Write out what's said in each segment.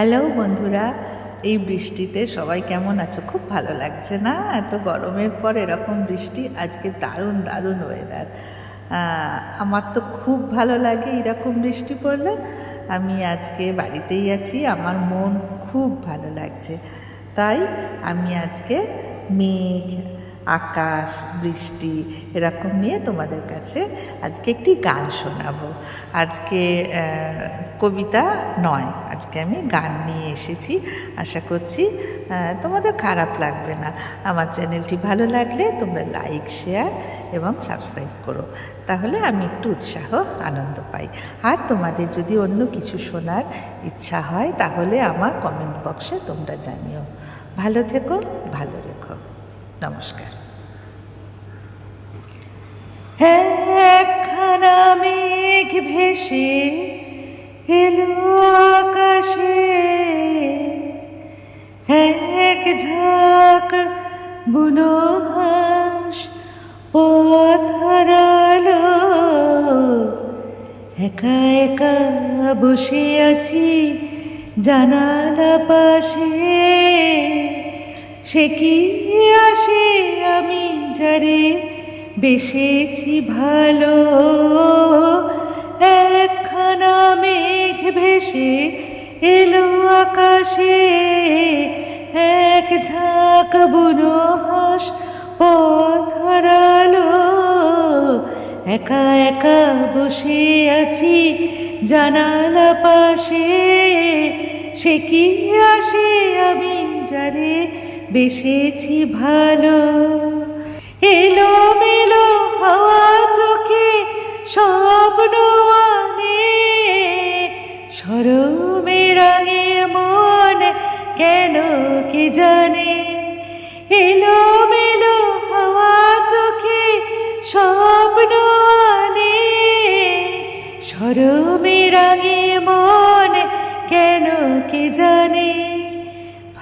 Hello বন্ধুরা, এই বৃষ্টিতে সবাই কেমন আছো? খুব ভালো লাগছে না? এত গরমের পর এরকম বৃষ্টি, আজকে দারুণ দারুণ ওয়েদার আমার তো খুব ভালো লাগে এরকম বৃষ্টি পড়লে। আমি আজকে বাড়িতেই আছি, আমার মন খুব ভালো লাগছে। তাই আমি আজকে মেঘ আকাশ, বৃষ্টি, এরকম নিয়ে তোমাদের কাছে আজকে একটি গান শোনাবো। আজকে কবিতা নয়, আজকে আমি গান নিয়ে এসেছি। আশা করছি তোমাদের খারাপ লাগবে না। আমার চ্যানেলটি ভালো লাগলে তোমরা লাইক, শেয়ার এবং সাবস্ক্রাইব করো। তাহলে আমি একটু উৎসাহ, আনন্দ পাই। আর তোমাদের যদি অন্য কিছু শোনার ইচ্ছা হয়, তাহলে আমার কমেন্ট বক্সে তোমরা জানিও। ভালো থেকো, ভালো রেখো। নমস্কার। একখানা মেঘ ভেসে এলো আকাশে। এক ঝাঁক বুনো হাঁস পথ একা একা বসে আছি জানালা পাশে। সে কি আসে আমি যারে বেসেছি ভালো? একখানা মেঘ ভেসে এলো আকাশে, এক ঝাঁক বুনো হাঁস পথ হারালো। একা একা বসে আছি জানালা পাশে, সে কি আসে আমি যারে বেসেছি ভালো। এলো মেলো হাওয়া চোখে স্বপ্ন আনে। সরমে রাঙে মন কেন কি জানে? এলো মেলো হাওয়া চোখে স্বপ্ন আনে। সরমে রাঙে মন কেন কি জানে?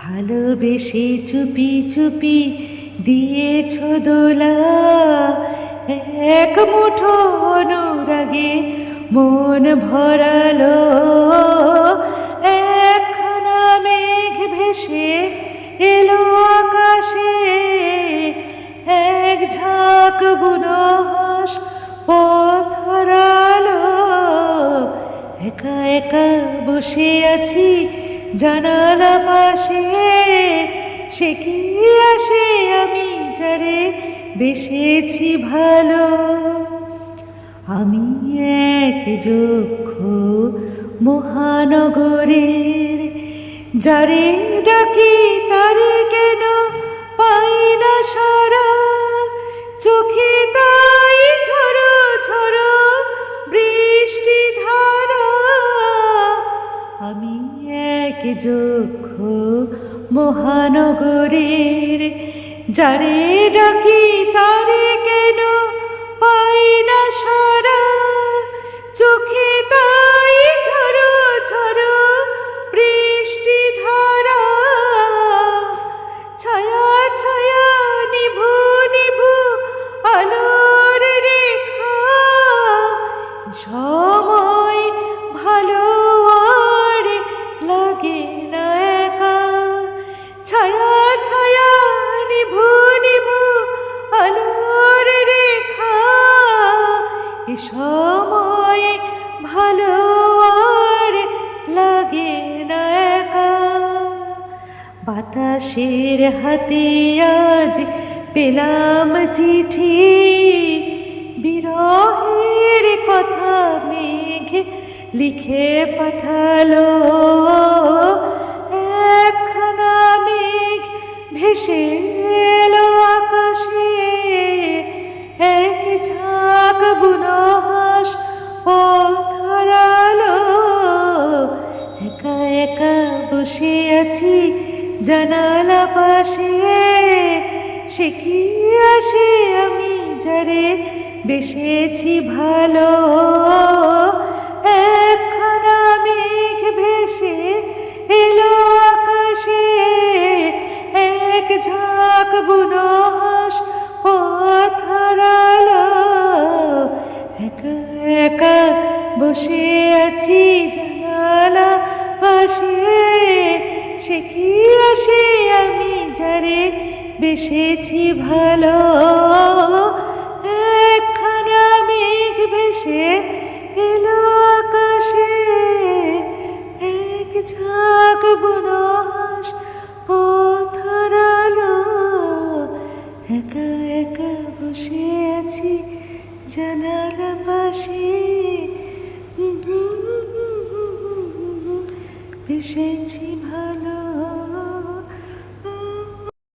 ভালোবেসে চুপি চুপি দিয়েছ দোলা। এক মুঠো অনুরাগে মন ভরালো। একখানা মেঘ ভেসে এলো আকাশে। এক ঝাঁক বুনো হাঁস পথ একা একা বসে আছি জানালা পাশে, সে কি আসে আমি যারে বেসেছি ভালো? আমি এক যক্ষ মহানগরের, যারে ডাকি তারে কেন পাই না সারা? চোখে মহানগরের যারে ডাকি তারে কেন না বাতাসের হাতে আজ পেলাম চিঠি বিরহের কথা মেঘ লিখে পাঠালো একখানা মেঘ ভেসে এলো আকাশে আছি জানালা পাশে। সে কি আসে আমি যারে বেসেছি ভালো? একখানা মেঘ ভেসে এলো আকাশে। এক ঝাঁক বুনো হাঁস পথ হারালো। একা একা বসে আছি জানালা পাশে। কি আসে আমি যারে বেসেছি ভালো একখানা মেঘ ভেসে এলো আকাশে এক ঝাঁক বনহাস পথরালো একা একা বসে আছি জানালা পাশে ভেসেছি